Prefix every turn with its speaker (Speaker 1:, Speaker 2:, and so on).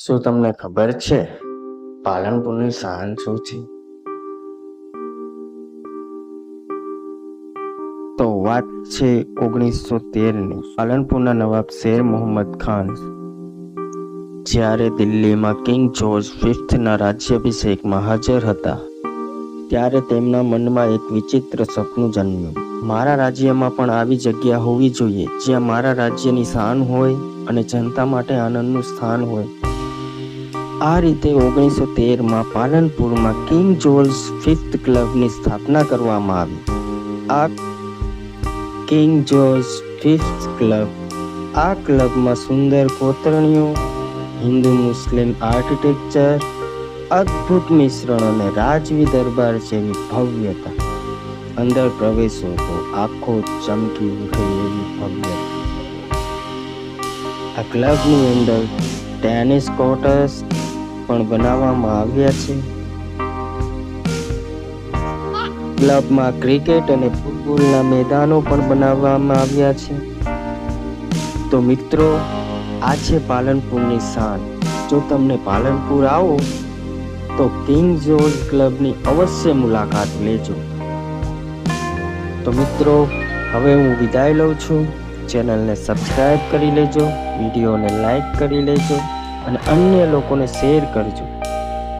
Speaker 1: શું તમને ખબર છે પાલનપુરની શાન શું છે? તો વાત છે ઓગણીસો તેરની પાલનપુરના નવાબ શેર મોહમ્મદ ખાન. જ્યારે દિલ્હીમાં કિંગ જોર્જ ફિફ્થના રાજ્યાભિષેકમાં હાજર હતા, ત્યારે તેમના મનમાં એક વિચિત્ર સપનું જન્મ્યું. મારા રાજ્યમાં પણ આવી જગ્યા હોવી જોઈએ. જ્યાં મારા રાજ્યની શાન હોય અને જનતા માટે આનંદનું સ્થાન હોય. આ રીતે ઓગણીસો તેરમાં પાલનપુરમાં કિંગ જોર્જ ફિફ્થ ક્લબની સ્થાપના કરવામાં આવી. આ કિંગ જોર્જ ફિફ્થ ક્લબ, આ ક્લબમાં સુંદર કોતરણીઓ હિન્દુ મુસ્લિમ આર્કિટેક્ચર, અદ્ભુત મિશ્રણ અને રાજવી દરબાર જેવી ભવ્યતા. અંદર પ્રવેશો તો આખો ચમકી ઉઠે એવી ભવ્યતા. આ ક્લબની અંદર ટેનિસ કોર્ટસ પણ બનાવવામાં આવ્યા છે. ક્લબમાં ક્રિકેટ અને ફૂટબોલના મેદાનો પણ બનાવવામાં આવ્યા છે. તો મિત્રો, આ છે પાલનપુરની શાન. જો તમને પાલનપુર આવો, તો કિંગ જોર્જ ક્લબની અવશ્ય મુલાકાત લેજો. તો મિત્રો, હવે હું વિદાય લઉં છું. ચેનલને સબસ્ક્રાઈબ કરી લેજો, વિડીયોને લાઈક કરી લેજો. અને અન્ય લોકોને શેર કરજો.